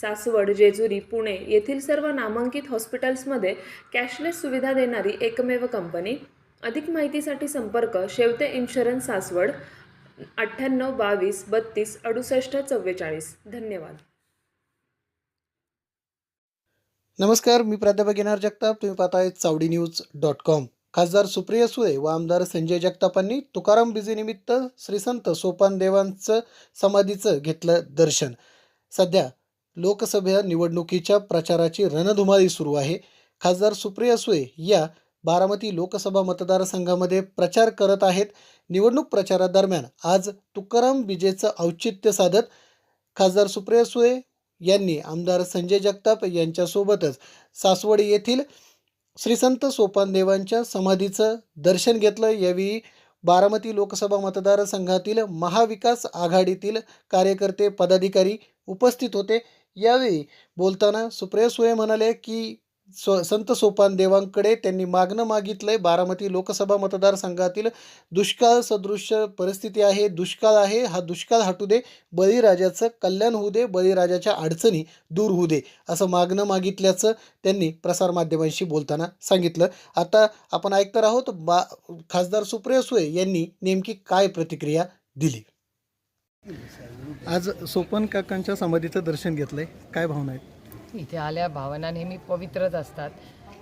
सासवड जेजुरी पुणे येथील सर्व नामांकित हॉस्पिटल्समध्ये कॅशलेस सुविधा देणारी एकमेव कंपनी. अधिक माहितीसाठी संपर्क शेवते इन्शुरन्स सासवड अठ्ठ्याण्णव बावीस बत्तीस अडुसष्ट चव्वेचाळीस. धन्यवाद. नमस्कार मी प्राध्यापक येणार जगताप. तुम्ही पाहताय चावडी न्यूज डॉट कॉम. खासदार सुप्रिया सुळे व आमदार संजय जगतापांनी तुकाराम बिजेनिमित्त श्रीसंत सोपान देवांचं समाधीचं घेतलं दर्शन. सध्या लोकसभा निवडणुकीच्या प्रचाराची रणधुमाळी सुरू आहे. खासदार सुप्रिया सुळे या बारामती लोकसभा मतदारसंघामध्ये प्रचार करत आहेत. निवडणूक प्रचारादरम्यान आज तुकाराम विजेचं औचित्य साधत खासदार सुप्रिया सुळे यांनी आमदार संजय जगताप यांच्यासोबतच सासवड येथील श्री संत सोपानदेवांच्या समाधीचं दर्शन घेतलं. यावेळी बारामती लोकसभा मतदारसंघातील महाविकास आघाडीतील कार्यकर्ते पदाधिकारी उपस्थित होते. यावेळी बोलताना सुप्रिया सुळे म्हणाले की स्व संत सोपानदेवांकडे त्यांनी मागणं मागितलंय. बारामती लोकसभा मतदारसंघातील दुष्काळ सदृश्य परिस्थिती आहे दुष्काळ आहे हा दुष्काळ हटू दे बळीराजाचं कल्याण होऊ दे बळीराजाच्या अडचणी दूर होऊ दे असं मागणं मागितल्याचं त्यांनी प्रसारमाध्यमांशी बोलताना सांगितलं. आता आपण ऐकणार आहोत बा खासदार सुप्रिया सुळे यांनी नेमकी काय प्रतिक्रिया दिली? आज सोपन काकांच्या समाधीचं दर्शन घेतलंय. काय भावना आहेत? इथे आल्या भावना नेहमी पवित्रच असतात.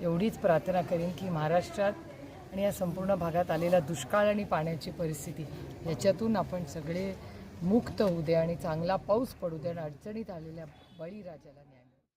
एवढीच प्रार्थना करीन की महाराष्ट्रात आणि या संपूर्ण भागात आलेला दुष्काळ आणि पाण्याची परिस्थिती याच्यातून आपण सगळे मुक्त होऊ दे आणि चांगला पाऊस पडू दे आणि अडचणीत आलेल्या बळीराजाला